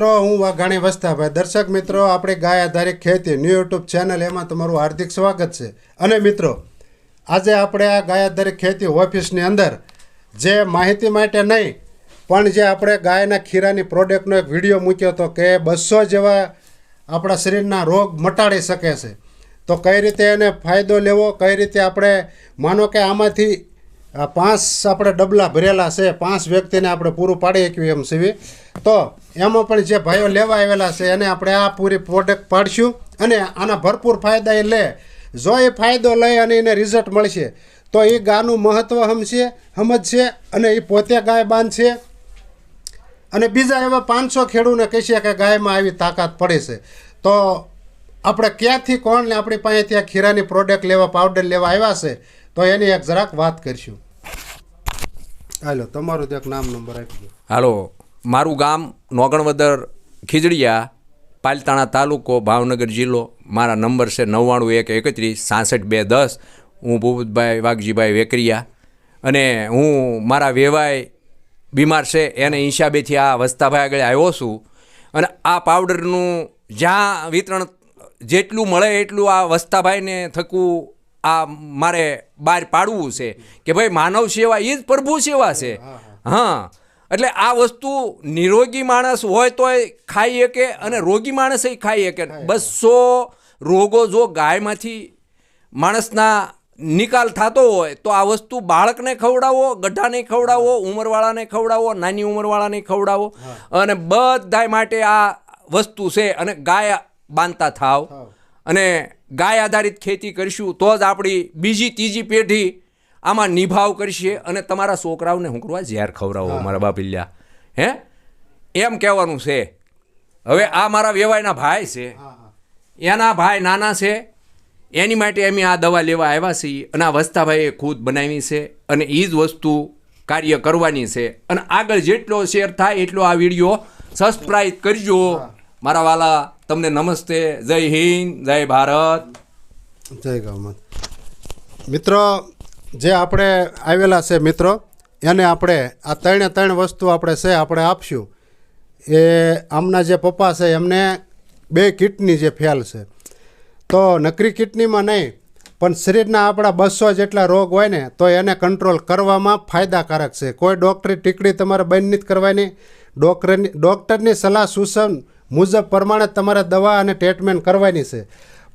મિત્રો, હું વાઘાણી વસ્તાભાઈ. દર્શક મિત્રો, આપણે ગાય આધારિત ખેતી ન્યૂ યુટ્યુબ ચેનલ એમાં તમારું હાર્દિક સ્વાગત છે. અને મિત્રો, આજે આપણે આ ગાય આધારિત ખેતી ઓફિસની અંદર જે માહિતી માટે નહીં, પણ જે આપણે ગાયના ખીરાની પ્રોડક્ટનો એક વીડિયો મૂક્યો હતો કે બસો જેવા આપણા શરીરના રોગ મટાડી શકે છે. તો કઈ રીતે એને ફાયદો લેવો, કઈ રીતે આપણે, માનો કે આમાંથી આ પાંચ આપણે ડબલા ભરેલા છે, પાંચ વ્યક્તિને આપણે પૂરું પાડી શકીએ એમ સીવી તો એમાં પણ જે ભાઈઓ લેવા આવેલા છે, એને આપણે આ પૂરી પ્રોડક્ટ પાડશું અને આના ભરપૂર ફાયદા એ લે. જો એ ફાયદો લઈ અને એને રિઝલ્ટ મળશે, તો એ ગાનું મહત્ત્વ સમજશે સમજશે અને એ પોતે ગાય બાંધશે અને બીજા એવા પાંચસો ખેડૂને કહેશે કે ગાયમાં આવી તાકાત પડે છે. તો આપણે ક્યાંથી કોણ ને આપણી પાસે ત્યાં ખીરાની પ્રોડક્ટ લેવા પાવડર લેવા આવ્યા છે તો એની એક જરાક વાત કરીશું. હાલો, તમારું એક નામ નંબર આપી દો. હાલો, મારું ગામ નોગણવદર ખીજડીયા, પાલતાણા તાલુકો, ભાવનગર જિલ્લો. મારા નંબર છે નવ્વાણું એક એકત્રીસ સાસઠ બે દસ. હું ભૂપતભાઈ વાઘજીભાઈ વેકરિયા. અને હું, મારા વેવાય બીમાર છે, એને હિસાબેથી આ વસ્તાભાઈ આગળ આવ્યો છું. અને આ પાવડરનું જ્યાં વિતરણ જેટલું મળે એટલું આ વસ્તાભાઈને થકું આ મારે બહાર પાડવું છે કે ભાઈ માનવ સેવા એ જ પ્રભુ સેવા છે. હા એટલે આ વસ્તુ નિરોગી માણસ હોય તોય ખાઈ શકે અને રોગી માણસ ખાઈ શકે. બસો રોગો જો ગાયમાંથી માણસના નિકાલ થતો હોય તો આ વસ્તુ બાળકને ખવડાવો ગઢાને ખવડાવો ઉંમરવાળાને ખવડાવો નાની ઉંમરવાળાને ખવડાવો અને બધાય માટે આ વસ્તુ છે અને ગાય બાંધતા થાવ. અને ગાય આધારિત ખેતી કરીશું તો જ આપણી બીજી ત્રીજી પેઢી આમાં નિભાવ કરશે અને તમારા છોકરાઓને હું કરવા ઝેર ખવડાવો મારા બાપિલ્યા. હે? એમ કહેવાનું છે. હવે આ મારા વેવાયના ભાઈ છે. એના ભાઈ નાના છે. એની માટે અમે આ દવા લેવા આવ્યા છીએ અને આ વસ્તાભાઈએ ખુદ બનાવી છે અને એ જ વસ્તુ કાર્ય કરવાની છે. અને આગળ જેટલો શેર થાય એટલો આ વીડિયો સબસ્ક્રાઈબ કરજો. મારા વાલા તમને નમસ્તે, જય હિન્દ, જય ભારત. જય ગૌમત. મિત્રો, જે આપણે આવેલા છે મિત્રો, એને આપણે આ ત્રણે ત્રણ વસ્તુ આપણે છે આપણે આપશું. એ આમના જે પપ્પા છે, એમને બે કિટની જે ફેલ છે. તો નકરી કિડનીમાં નહીં, પણ શરીરના આપણા બસો જેટલા રોગ હોય ને, તો એને કંટ્રોલ કરવામાં ફાયદાકારક છે. કોઈ ડૉક્ટરી ટીકડી તમારે બંધ નથી કરવાની. ડૉક્ટરની ડૉક્ટરની સલાહ સૂચન મુજબ પ્રમાણે તમારે દવા અને ટ્રીટમેન્ટ કરવાની છે.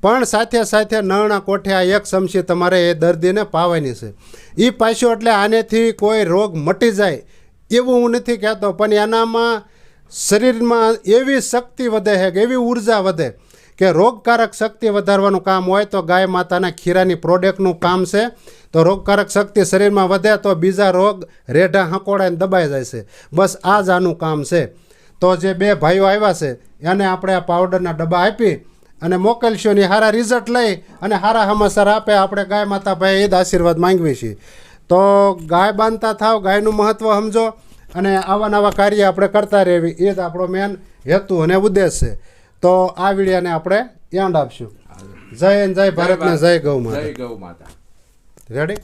પણ સાથે સાથે નળના કોઠે આ એક ચમચી તમારે એ દર્દીને પાવાની છે. એ પાછું એટલે આનેથી કોઈ રોગ મટી જાય એવું હું નથી કહેતો, પણ એનામાં શરીરમાં એવી શક્તિ વધે છે કે એવી ઊર્જા વધે કે રોગકારક શક્તિ વધારવાનું કામ હોય તો ગાય માતાના ખીરાની પ્રોડક્ટનું કામ છે. તો રોગકારક શક્તિ શરીરમાં વધે તો બીજા રોગ રેઢા હંકોડાઈને દબાઈ જાય છે. બસ આ જ આનું કામ છે. તો જે બે ભાઈઓ આવ્યા છે એને આપણે આ પાવડરના ડબ્બા આપી અને મોકલશું ને સારા રિઝલ્ટ લઈ અને સારા સમાચાર આપે આપણે ગાય માતા ભાઈ એ જ આશીર્વાદ માંગવી છીએ તો ગાય બાંધતા થાવ ગાયનું મહત્ત્વ સમજો અને આવા નવા કાર્ય આપણે કરતા રહેવી. એ જ આપણો મેન હેતુ અને ઉદ્દેશ છે તો આ વિડીયાને આપણે એન્ડ આપશું. જય જય ભારતના જય ગૌ માતા. જય ગૌ માતા. રેડી